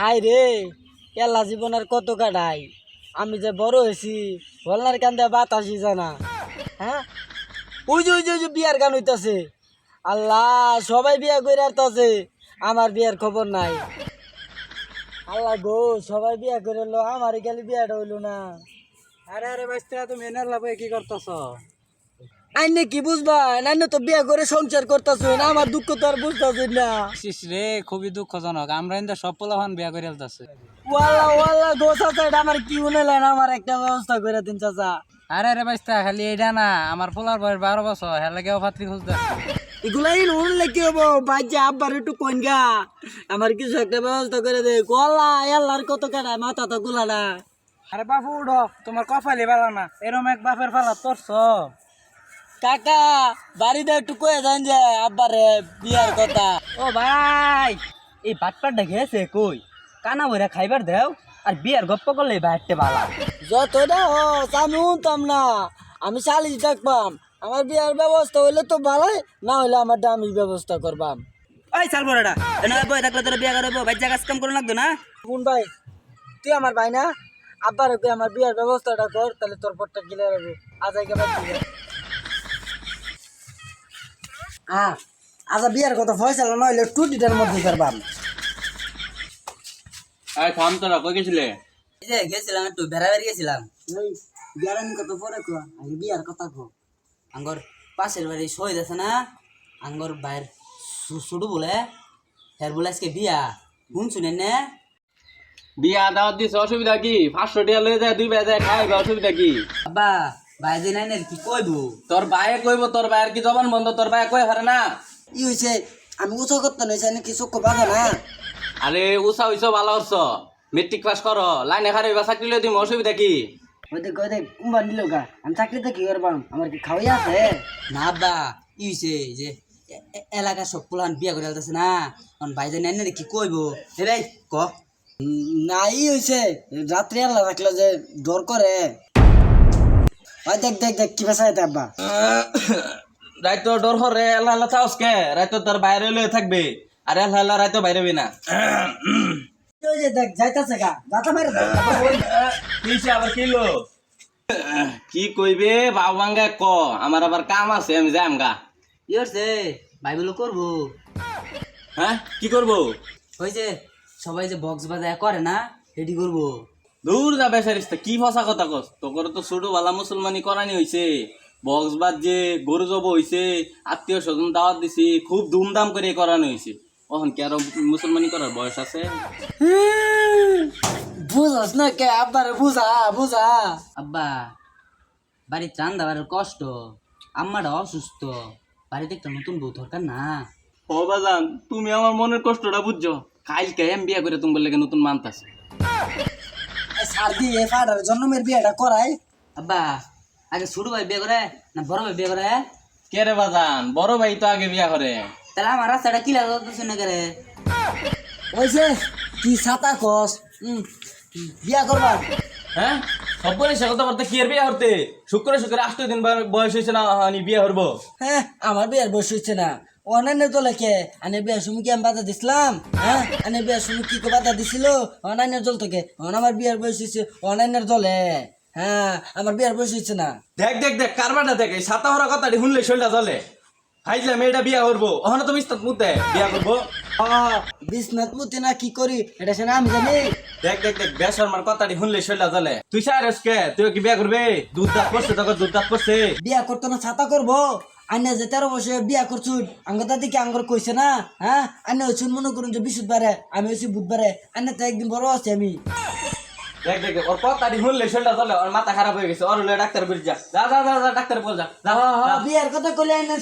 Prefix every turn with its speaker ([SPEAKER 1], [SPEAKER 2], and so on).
[SPEAKER 1] High রে, এলা জীবন আর কত কাটাই। আমি যে বড় হয়েছি, বলনার কান্দে বাতাসি জানা হ্যাঁ? ওই যে ওই যে ওই যে বিয়ার গান হইতাছে। আল্লাহ, সবাই বিয়া করে আসতেছে আমার বিয়ার খবর নাই। আল্লাহ গো, সবাই বিয়া করে লো আমার খালি বিয়াটা হইল না।
[SPEAKER 2] আরে আরে বাইস্তা তুমি এনার লাভে কি করতেছ?
[SPEAKER 1] আইনে কি বুঝবা? নাইনে তো বিয়া করে সংসার করতেছো না আমার দুঃখ তো আর বুঝতেছি না।
[SPEAKER 2] শিস রে খুবই দুঃখজনক। আমরা ইন্দা সব পোলাভান বিয়া করে আলতাছে
[SPEAKER 1] ওয়াল্লা ওয়াল্লা গো চাচা এটা আমার কি উনেলেন আমার একটা ব্যবস্থা করে দিন চাচা।
[SPEAKER 2] আরে আরে বাইস্তা খালি এটা না আমার পোলার বয়স বারো বছর হের লাগেও পাত্রী খুঁজতে
[SPEAKER 1] এগুলাই উনলে কি হব? বাচ্চা আব্বার একটু কইনগা আমার কিছু একটা ব্যবস্থা করে দে। গলা আল্লাহর কত কাটায় মাথা তো গুলা না।
[SPEAKER 2] আরে বাপু উঠো। তোমার কপালে বেলা না। এরম এক বাপের ফালা তোরছ
[SPEAKER 1] কাকা বাড়িতে একটু কয়ে যান যে আব্বারে বিয়ার কথা।
[SPEAKER 2] ও ভাই এই বাটপাটটা গেছে কই? কানা বইরা খাইবার দেও আর বিয়ার গপ্প করলে বাইরতে বালা।
[SPEAKER 1] যতটা হ আমি উনতাম না। আমি চালিশ থাকবাম। আমার বিয়ার ব্যবস্থা হইলে তো ভালোই না হইলে আমার আমি ব্যবস্থা করবাম।
[SPEAKER 2] ওই চাল বড়টা এনে বই থাকলে তোর বিয়া করব বাচ্চা কাজ কাম করে লাগতো না?
[SPEAKER 1] কোন ভাই তুই আমার ভাই না? আব্বার আমার বিয়ার ব্যবস্থাটা কর তাহলে তোর পরটা ক্লিয়ার হবে। আজ আগে হ্যাঁ আজ বিয়ার কথা ফয়সালা নইলে টুটিটার মধ্যে করবাম
[SPEAKER 3] আরে থাম তোরা কই গেছিলে?
[SPEAKER 2] এই যে গেছিলাম একটু বেড়াবেড়ি গেছিলাম।
[SPEAKER 1] ওই বিয়ার কথা পরে কো আগে বিয়ার কথা কো।
[SPEAKER 2] আঙ্গর পাশের বাড়ি শহীদ আছে না? আঙ্গর বাইর শুধু বলে। হের বলে আজকে বিয়া। শুন শুনেন না?
[SPEAKER 3] বিয়া দাওয়াত দিছে অসুবিধা কি? পাঁচশো টাকা লয়ে যায় দুই বেলা খাইবে অসুবিধা কি?
[SPEAKER 2] আব্বা যে নাই কি কইবো?
[SPEAKER 3] তোর বাইরে কইব তোর বাইরের কি জবান বন্ধ? তোর বাইরে কই হারে না?
[SPEAKER 1] ই হইছে? আমি উঁচু করতে নইছে নাকি চক্ষু বাঁধে না।
[SPEAKER 3] আরে উষা হইছ ভালো হচ্ছ মেট্রিক পাস কর লাইনে খারে বা চাকরি লই দিম অসুবিধা কি?
[SPEAKER 1] ওই দেখ ওই দেখ কুম্বা নিল গা। আমি চাকরিতে কি করবাম আমার কি খাওয়াই আছে?
[SPEAKER 2] না আব্বা ই হইছে? যে এ- এ- এলাকার সব পোলান বিয়া করে আলতেছে না। কারণ ভাই নাই না কি কইবো? ভাই ক?
[SPEAKER 1] উম, না ই হইছে। রাত্রি আল্লাহ রাখল যে ডর করে। ওই দেখ দেখ দেখ কি বাসায় আব্বা।
[SPEAKER 3] রাইতো ডর হরে এলা এলা থাকস কে? রাইতো তোর বাইরে লয়ে থাকবে। আর এলা এলা রাইতো বাইরে হবি না।
[SPEAKER 1] ওই যে দেখ যাইতাছে গা যাতা মারে
[SPEAKER 3] কিসে আবার কিলো কি কইবে বাবাঙ্গা ক। আমার আবার কাম আছে আমি যাম গা।
[SPEAKER 2] ই হচ্ছে ভাই বলে করব।
[SPEAKER 3] হ্যাঁ কি করব?
[SPEAKER 2] ওই যে সবাই যে বক্স বাজায় করে না রেডি করব।
[SPEAKER 3] দূর যা বেসারিস কি ফসা কথা কস? তোর তো ছোট বালা মুসলমানি করানি হইছে। বক্স বাদ যে গরু জব হইছে আত্মীয় স্বজন দাওয়াত দিছি খুব ধুমধাম করে করানো হইছে। ওখান কি আরও মুসলমানি করার বয়স আছে?
[SPEAKER 1] বুঝাস না কে? আব্বারে বুঝা বুঝা।
[SPEAKER 2] আব্বা বাড়িতে রান্না বাড়ার কষ্ট আম্মাটা অসুস্থ বাড়িতে একটা নতুন বউ দরকার না।
[SPEAKER 3] ও বাজান তুমি আমার মনের কষ্টটা বুঝছ। কালকে এম বিয়া করে তুমি বললে নতুন মানতাছে
[SPEAKER 1] সার দিয়ে ফাটার জন্মের বিয়েটা করাই।
[SPEAKER 2] আব্বা আগে ছোট ভাই বিয়ে করে না বড় ভাই বিয়ে করে?
[SPEAKER 3] কে রে বাজান? বড় ভাই তো আগে বিয়া করে।
[SPEAKER 2] তাহলে আমার রাস্তাটা কি লাগছে না করে?
[SPEAKER 1] ওই যে কি ছাতা কস? বিয়া করবা
[SPEAKER 3] হ্যাঁ? সব সে কথা বলতে কি এর বিয়া হতে শুক্র শুক্র আষ্ট দিন বয়স হয়েছে না আমি বিয়া হরবো
[SPEAKER 1] হ্যাঁ আমার বিয়ার বয়স হচ্ছে না। অনান্য তো লেখে আনে বিয়ার সময় কি আমি বাধা দিছিলাম? হ্যাঁ? আনে বিয়ার সময় কি বাধা দিছিল? অনান্যের দল থেকে। অন আমার বিয়ার বয়স হয়েছে অনান্যের দলে হ্যাঁ আমার বিয়ার বয়স হয়েছে না।
[SPEAKER 3] দেখ দেখ দেখ, কারবারটা দেখ, এই সাতা হরা কথাটি শুনলে শৈলটা জলে। হাইজলাম এটা বিয়া করব। ওখানে তুমি বিস্তার মুদ্দে বিয়া করব।
[SPEAKER 1] বিশ্বনাথ মুতি না কি করি? এটা সে না আমি জানি।
[SPEAKER 3] দেখ দেখ দেখ বেসরমার কথাটি শুনলে শরীরটা চলে তুই সারস কে? তুই কি বিয়া করবে? দুধ দাঁত পড়ছে তোকে দুধ দাঁত পড়ছে।
[SPEAKER 1] বিয়া করতো না ছাতা করব? আইনে যে তেরো বছর বিয়া করছুন আঙ্গ দাদিকে আঙ্গর কইছে না? হ্যাঁ? আইনে হচ্ছুন মনে করুন যে বৃহস্পতিবারে আমি হচ্ছি বুধবারে। তো একদিন বড় আছি আমি।
[SPEAKER 3] দেখ দেখ ওর কথাটি শুনলে শরীরটা চলে ওর মাথা খারাপ হয়ে গেছে। ওর ডাক্তার বলি যা। যা যা যা যা ডাক্তার বল যা। যা,
[SPEAKER 1] বিয়ার কথা কইলে আইনে